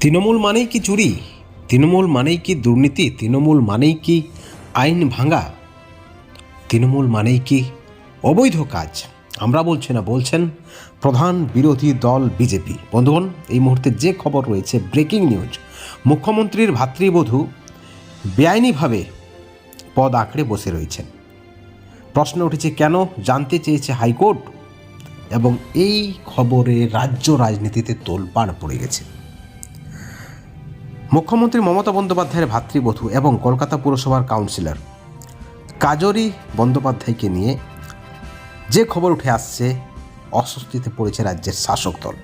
তৃণমূল মানেই কি চুরি? তৃণমূল মানেই কি দুর্নীতি? তৃণমূল মানেই কি আইন ভাঙা? তৃণমূল মানেই কি অবৈধ কাজ? আমরা বলছি না, বলছেন প্রধান বিরোধী দল বিজেপি। বন্ধুগণ, এই মুহূর্তে যে খবর রয়েছে, ব্রেকিং নিউজ। মুখ্যমন্ত্রীর ভাতৃবধূ বেআইনিভাবে পদ আঁকড়ে বসে রয়েছেন। প্রশ্ন উঠেছে, কেন জানতে চেয়েছে হাইকোর্ট? এবং এই খবরে রাজ্য রাজনীতিতে তোলপাড় পড়ে গেছে। মুখ্যমন্ত্রী মমতা বন্দ্যোপাধ্যায়ের ভাতৃবধূ এবং কলকাতা পুরসভার কাউন্সিলর কাজরি বন্দ্যোপাধ্যায়কে নিয়ে যে খবর উঠে আসছে, অস্বস্তিতে পড়েছে রাজ্যের শাসক দল।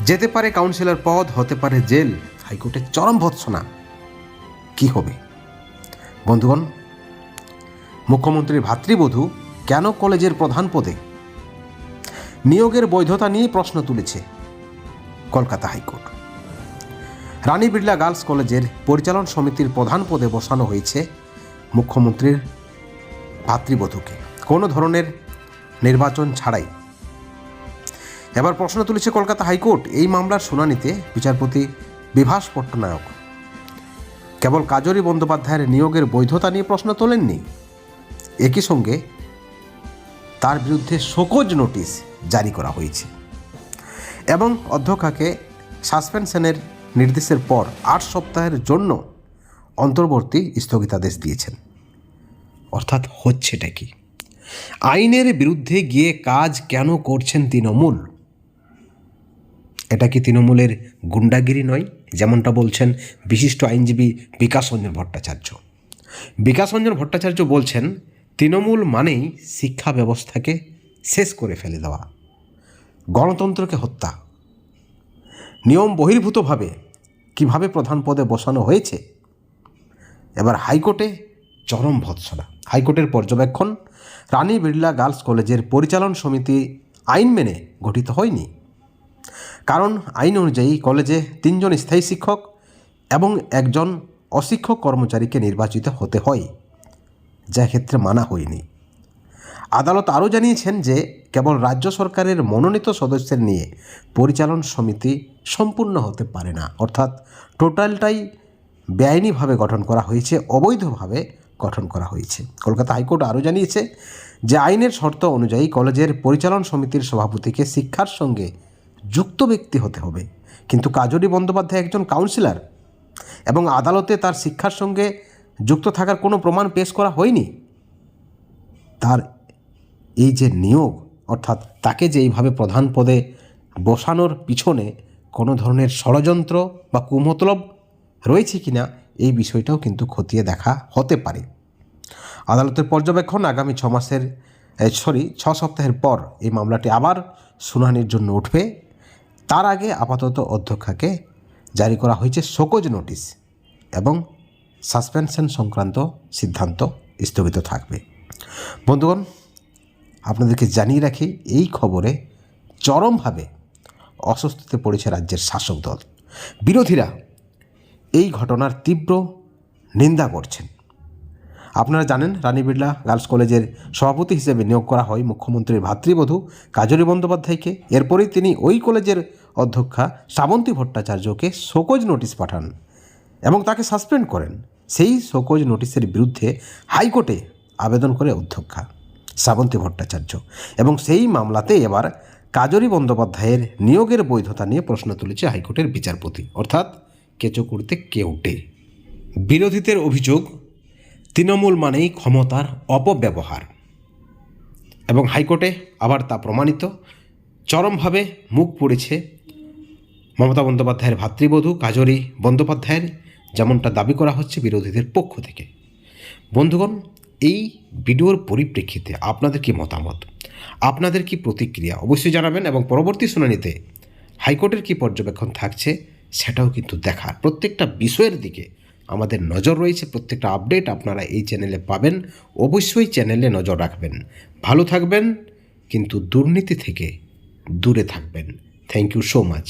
যেতে পারে কাউন্সিলর পদ, হতে পারে জেল, হাইকোর্টের চরম ভৎসনা। কি হবে? বন্ধুগণ, মুখ্যমন্ত্রীর ভাতৃবধূ কেন কলেজের প্রধান পদে? নিয়োগের বৈধতা নিয়ে প্রশ্ন তুলেছে Kolkata high court. Rani Birla girls কলেজের পরিচালন সমিতির প্রধান পদে বসানো হয়েছে মুখ্যমন্ত্রীর ভাতৃবধূকে। কোনো ধরনের নির্বাচন ছাড়াই। এবার প্রশ্ন তুলেছে কলকাতা হাইকোর্ট। এই মামলার শুনানিতে বিচারপতি বিভাস পট্টনায়ক। কেবল কাজরি বন্দ্যোপাধ্যায়ের নিয়োগের বৈধতা নিয়ে প্রশ্ন তোলেননি। একই সঙ্গে তার বিরুদ্ধে শোকজ নোটিশ জারি করা হয়েছে। এবং অধ্যক্ষাকে সাসপেনশনের নির্দেশের পর আট সপ্তাহের জন্য অন্তর্বর্তী স্থগিতাদেশ দিয়েছেন। অর্থাৎ হচ্ছেটা কি? আইনের বিরুদ্ধে গিয়ে কাজ কেন করছেন তৃণমূল? এটা কি তৃণমূলের গুন্ডাগিরি নয়? যেমনটা বলছেন বিশিষ্ট আইনজীবী বিকাশ রঞ্জন ভট্টাচার্য। বিকাশ রঞ্জন ভট্টাচার্য বলছেন, তৃণমূল মানেই শিক্ষা ব্যবস্থাকে শেষ করে ফেলে দেওয়া। গণতন্ত্রকে হত্যা নিয়ম বহির্ভূতভাবে কীভাবে প্রধান পদে বসানো হয়েছে? এবার হাইকোর্টে চরম ভৎসনা। হাইকোর্টের পর্যবেক্ষণ, রানী বিড়লা গার্লস কলেজের পরিচালন সমিতি আইন মেনে গঠিত হয়নি। কারণ আইন অনুযায়ী কলেজে তিনজন স্থায়ী শিক্ষক এবং একজন অশিক্ষক কর্মচারীকে নির্বাচিত হতে হয়। যা ক্ষেত্রে মানা হয়নি। আদালত আরও জানিয়েছেন যে কেবল রাজ্য সরকারের মনোনীত সদস্যের নিয়ে পরিচালন সমিতি সম্পূর্ণ হতে পারে না। অর্থাৎ টোটালটাই বেআইনিভাবে গঠন করা হয়েছে, অবৈধভাবে গঠন করা হয়েছে। কলকাতা হাইকোর্ট আরও জানিয়েছে যে আইনের শর্ত অনুযায়ী কলেজের পরিচালন সমিতির সভাপতিকে শিক্ষার সঙ্গে যুক্ত ব্যক্তি হতে হবে। কিন্তু কাজরি বন্দ্যোপাধ্যায় একজন কাউন্সিলর এবং আদালতে তার শিক্ষার সঙ্গে যুক্ত থাকার কোনো প্রমাণ পেশ করা হয়নি। তার এই যে নিয়োগ, অর্থাৎ তাকে যে এইভাবে প্রধান পদে বসানোর পিছনে কোনো ধরনের ষড়যন্ত্র বা কুমতলব রয়েছে কিনা এই বিষয়টাও কিন্তু খতিয়ে দেখা হতে পারে। আদালতের পর্যবেক্ষণ আগামী ছ মাসের সরি, ছ সপ্তাহের পর এই মামলাটি আবার শুনানির জন্য উঠবে। তার আগে আপাতত অধ্যক্ষাকে জারি করা হয়েছে শোকজ নোটিশ এবং সাসপেনশন সংক্রান্ত সিদ্ধান্ত স্থগিত থাকবে। বন্ধুগণ আপনাদেরকে জানিয়ে রাখি, এই খবরে চরমভাবে অস্বস্তিতে পড়েছে রাজ্যের শাসক দল। বিরোধীরা এই ঘটনার তীব্র নিন্দা করছেন। আপনারা জানেন, রানী বিড়লা গার্লস কলেজের সভাপতি হিসেবে নিয়োগ করা হয় মুখ্যমন্ত্রীর ভাতৃবধূ কাজরি বন্দ্যোপাধ্যায়কে। এরপরেই তিনি ওই কলেজের অধ্যক্ষা শ্রাবন্তী ভট্টাচার্যকে শোকজ নোটিশ পাঠান এবং তাকে সাসপেন্ড করেন। সেই শোকজ নোটিশের বিরুদ্ধে হাইকোর্টে আবেদন করে অধ্যক্ষা। শ্রাবন্তী ভট্টাচার্য। এবং সেই মামলাতে এবার কাজরি বন্দ্যোপাধ্যায়ের নিয়োগের বৈধতা নিয়ে প্রশ্ন তুলেছে হাইকোর্টের বিচারপতি। অর্থাৎ কেঁচো করতে কেউটে বিরোধীদের অভিযোগ, তৃণমূল মানেই ক্ষমতার অপব্যবহার। এবং হাইকোর্টে আবার তা প্রমাণিত। চরমভাবে মুখ পড়েছে মমতা বন্দ্যোপাধ্যায়ের ভাতৃবধূ কাজরি বন্দ্যোপাধ্যায়ের, যেমনটা দাবি করা হচ্ছে বিরোধীদের পক্ষ থেকে। বন্ধুগণ এই ভিডিওর পরিপ্রেক্ষিতে আপনাদের কি মতামত? আপনাদের কি প্রতিক্রিয়া? অবশ্যই জানাবেন এবং পরবর্তী শুনানিতে হাইকোর্টের কি পর্যবেক্ষণ থাকছে সেটাও কিন্তু দেখার। প্রত্যেকটা বিষয়ের দিকে আমাদের নজর রয়েছে। প্রত্যেকটা আপডেট আপনারা এই চ্যানেলে পাবেন। অবশ্যই চ্যানেলে নজর রাখবেন। ভালো থাকবেন, কিন্তু দুর্নীতি থেকে দূরে থাকবেন। Thank you so much.